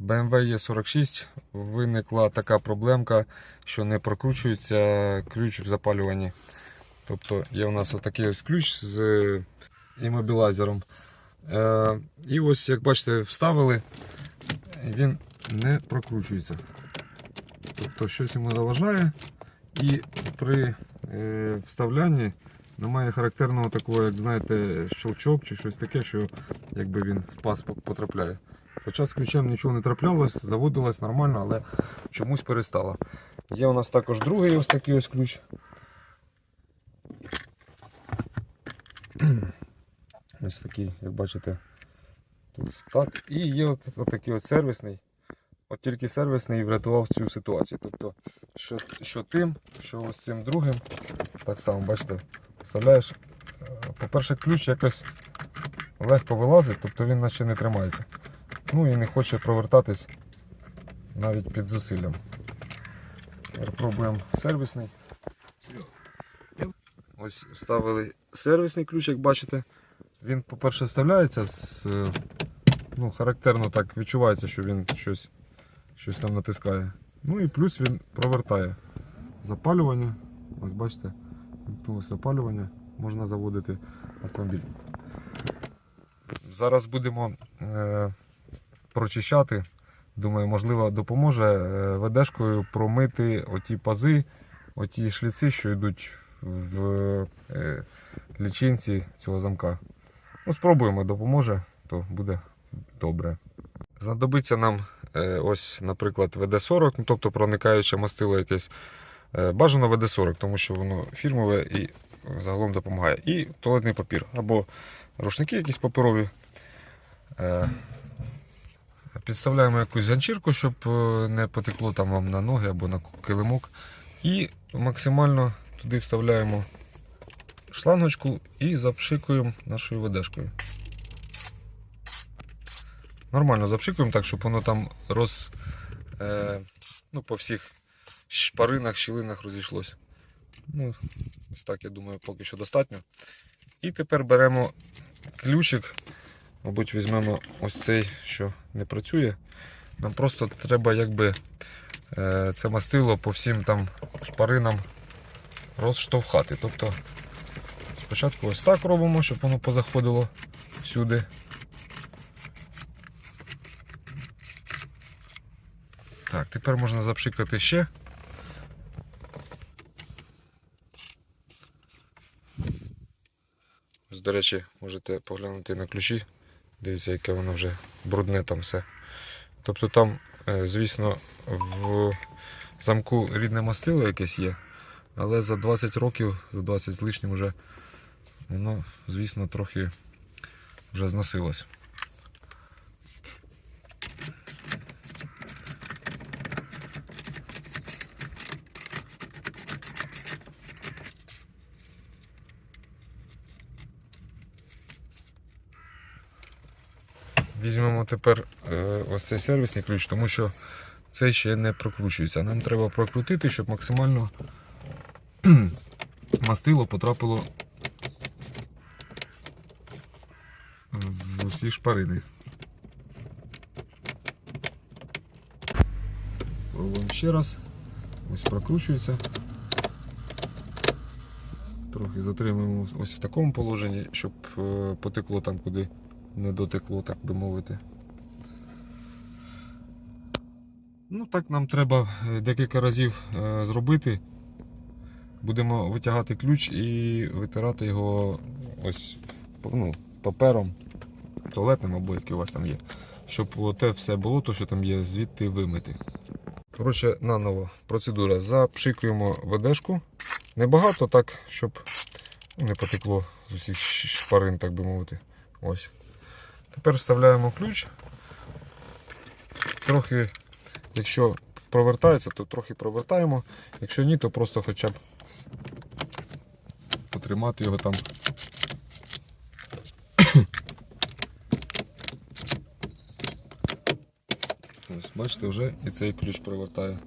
BMW E46 виникла така проблемка, що не прокручується ключ в запалюванні. Тобто є у нас отакий ось ключ з імобілайзером. Е, і ось, як бачите, вставили, він не прокручується. Тобто щось йому заважає, і при е, вставлянні немає характерного такого, як знаєте, щелчок чи щось таке, що якби він в пас потрапляє. Хоча з ключем нічого не траплялось, заводилось нормально, але чомусь перестало. Є у нас також другий ось такий ось ключ. Ось такий, як бачите, тут так. І є от, от такий от сервісний. От тільки сервісний врятував цю ситуацію. Тобто, що, що тим, що ось цим другим, так само, бачите, вставляєш. е, По-перше, ключ якось легко вилазить, тобто він наче не тримається. Ну і не хоче провертатись навіть під зусиллям. Тепер пробуємо сервісний. Ось ставили сервісний ключ, як бачите. Він, по-перше, вставляється з. е, Ну, характерно так відчувається, що він щось, щось там натискає. Ну і плюс він провертає запалювання. Ось бачите, запалювання, можна заводити автомобіль. Зараз будемо е, прочищати. Думаю, можливо, допоможе е, ведешкою промити оті пази, оті шліци, що йдуть в е, лічинці цього замка. Ну, спробуємо, допоможе, то буде добре. Знадобиться нам е, ось, наприклад, ВД-40, ну, тобто проникаюче мастило якесь. Бажано ВД-40, тому що воно фірмове і загалом допомагає. І туалетний папір або рушники якісь паперові. Підставляємо якусь ганчірку, щоб е, не потекло там вам на ноги або на килимок. І максимально туди вставляємо шлангочку і запшикуємо нашою ведешкою. Нормально запшикуємо так, щоб воно там роз, е, ну, по всіх шпаринах, щілинах розійшлося. Ну, ось так, я думаю, поки що достатньо. І тепер беремо ключик, мабуть, візьмемо ось цей, що не працює. Нам просто треба якби е, це мастило по всім там шпаринам розштовхати. Тобто спочатку ось так робимо, щоб воно позаходило всюди. Так, тепер можна запшикати ще. Ось, до речі, можете поглянути на ключі. Дивіться, яке воно вже брудне там все. Тобто там, е, звісно, в замку рідне мастило якесь є, але за 20 років, за 20 з лишнім вже воно, звісно, трохи вже зносилось. Візьмемо тепер е, ось цей сервісний ключ, тому що цей ще не прокручується. Нам треба прокрутити, щоб максимально мастило потрапило в усі шпарини. Пробуємо ще раз. Ось прокручується. Трохи затримуємо ось в такому положенні, щоб е, потекло там, куди не дотекло, так би мовити. Ну так нам треба е, декілька разів е, зробити. Будемо витягати ключ і витирати його ось ну, папером туалетним або який у вас там є. Щоб те все було, то що там є, звідти вимити. Коротше, наново процедура. Запшикуємо ведешку. Небагато так, щоб не потекло з усіх шпарин, так би мовити. Ось. Тепер вставляємо ключ. Трохи, якщо провертається, то трохи провертаємо. Якщо ні, то просто хоча б потримати його там. Ось, бачите, вже і цей ключ провертає.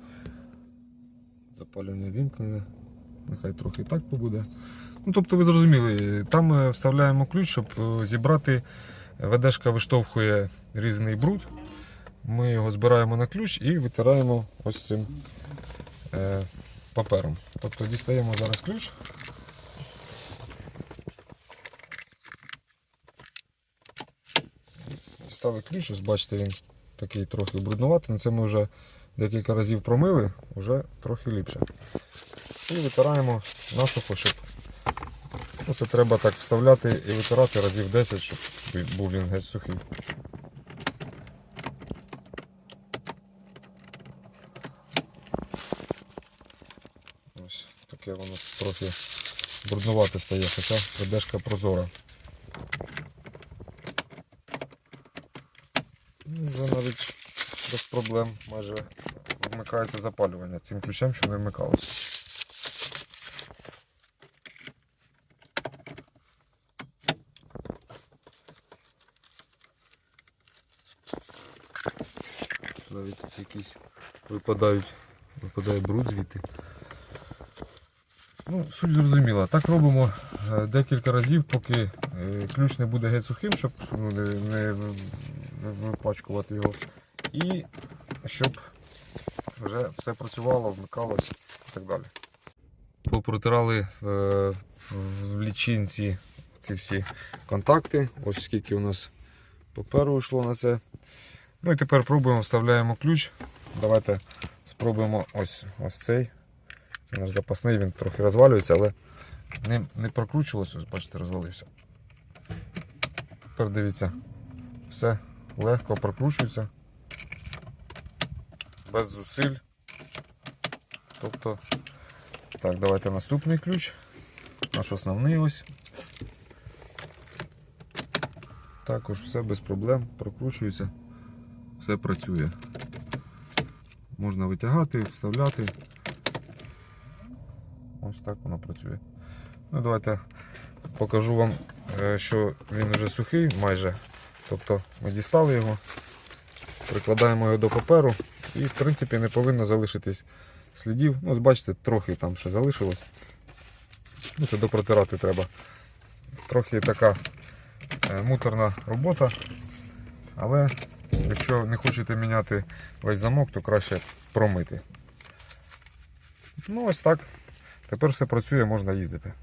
Запалювання вімкнене. Нехай трохи і так побуде. Ну, тобто ви зрозуміли, там е, вставляємо ключ, щоб е, зібрати. Ведешка виштовхує різний бруд. ми його збираємо на ключ і витираємо ось цим е, папером. Тобто дістаємо зараз ключ. Дістали ключ, ось бачите, він такий трохи бруднуватий, але це ми вже декілька разів промили, вже трохи ліпше. І витираємо насухо, щоб ну, це треба так вставляти і витирати разів 10, щоб був він геть сухий. Ось таке воно трохи бруднувате стає, хоча придешка прозора. Ну, Вже навіть без проблем майже вмикається запалювання цим ключем, що не вмикалося. Навіть тут якісь випадають, випадає бруд звідти. Ну, суть зрозуміла. Так робимо е, декілька разів, поки е, ключ не буде геть сухим, щоб ну, не, випачкувати його. І щоб вже все працювало, вмикалось і так далі. Попротирали е, в лічинці ці всі контакти. Ось скільки у нас паперу йшло на це. Ну і тепер пробуємо, вставляємо ключ. Давайте спробуємо ось, ось цей. Це наш запасний, він трохи розвалюється, але не, не прокручувалося, ось бачите, розвалився. Тепер дивіться, все легко прокручується. Без зусиль. Тобто, так, давайте наступний ключ. Наш основний ось. Також все без проблем прокручується, все працює. Можна витягати, вставляти. Ось так воно працює. Ну, давайте покажу вам, е, що він вже сухий майже. Тобто ми дістали його, прикладаємо його до паперу і в принципі не повинно залишитись слідів. Ну, бачите, трохи там ще залишилось. Ну, це допротирати треба. Трохи така е, муторна робота. Але якщо не хочете міняти весь замок, то краще промити. Ну ось так. Тепер все працює, можна їздити.